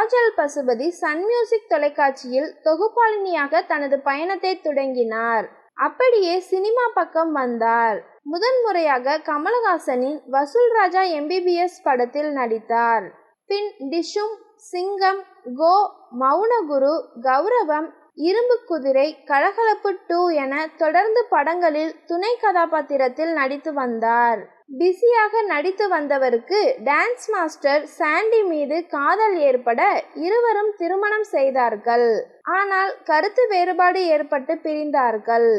Kajal Pasupathi Sun music தொலைக்காட்சியில் தொகுப்பாளினியாக தனது பயணத்தை தொடங்கினார். அப்படியே சினிமா பக்கம் வந்தார். முதன்முறையாக கமலஹாசனின் வசூல் ராஜா எம்பிபிஎஸ் படத்தில் நடித்தார். பின் டிஷும் சிங்கம் கோ மௌனகுரு கௌரவம் இரும்பு குதிரை கலகலப்பு டூ என தொடர்ந்து படங்களில் துணை கதாபாத்திரத்தில் நடித்து வந்தார். பிஸியாக நடித்து வந்தவருக்கு டான்ஸ் மாஸ்டர் சாண்டி மீது காதல் ஏற்பட இருவரும் திருமணம் செய்தார்கள். ஆனால் கருத்து வேறுபாடு ஏற்பட்டு பிரிந்தார்கள்.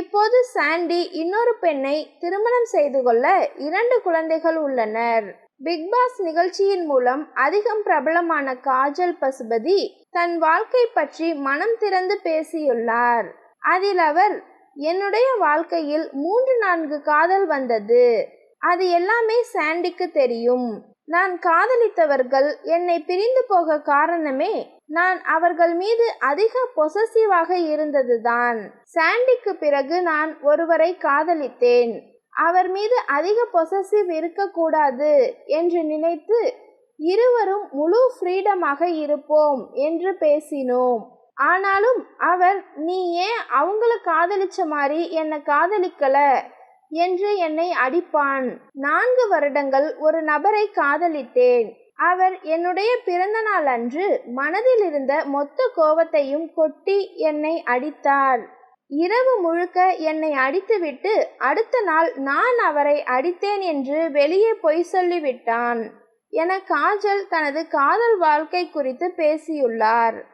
இப்போது சாண்டி இன்னொரு பெண்ணை திருமணம் செய்து கொள்ள இரண்டு குழந்தைகள் உள்ளனர். பிக் பாஸ் நிகழ்ச்சியின் மூலம் அதிகம் பிரபலமான காஜல் பசுபதி தன் வாழ்க்கை பற்றி மனம் திறந்து பேசியுள்ளார். அதில் அவர் என்னுடைய வாழ்க்கையில் மூன்று நான்கு காதல் வந்தது. அது எல்லாமே சாண்டிக்கு தெரியும். நான் காதலித்தவர்கள் என்னை பிரிந்து போக காரணமே நான் அவர்கள் மீது அதிக பொசசிவாக இருந்ததுதான். சாண்டிக்கு பிறகு நான் ஒருவரை காதலித்தேன். அவர் மீது அதிக பொசசிவ் இருக்கக்கூடாது என்று நினைத்து இருவரும் முழு ஃப்ரீடமாக இருப்போம் என்று பேசினோம். ஆனாலும் அவர் நீ ஏன் அவங்கள காதலிச்ச மாதிரி என்னை காதலிக்கல? என்று என்னை அடிப்பான். நான்கு வருடங்கள் ஒரு நபரை காதலித்தேன். அவர் என்னுடைய பிறந்த நாள் அன்று மனதில் இருந்த மொத்த கோபத்தையும் கொட்டி என்னை அடித்தார். இரவு முழுக்க என்னை அடித்துவிட்டு அடுத்த நாள் நான் அவரை அடித்தேன் என்று வெளியே பொய் சொல்லிவிட்டான். என காஜல் தனது காதல் வாழ்க்கை குறித்து பேசியுள்ளார்.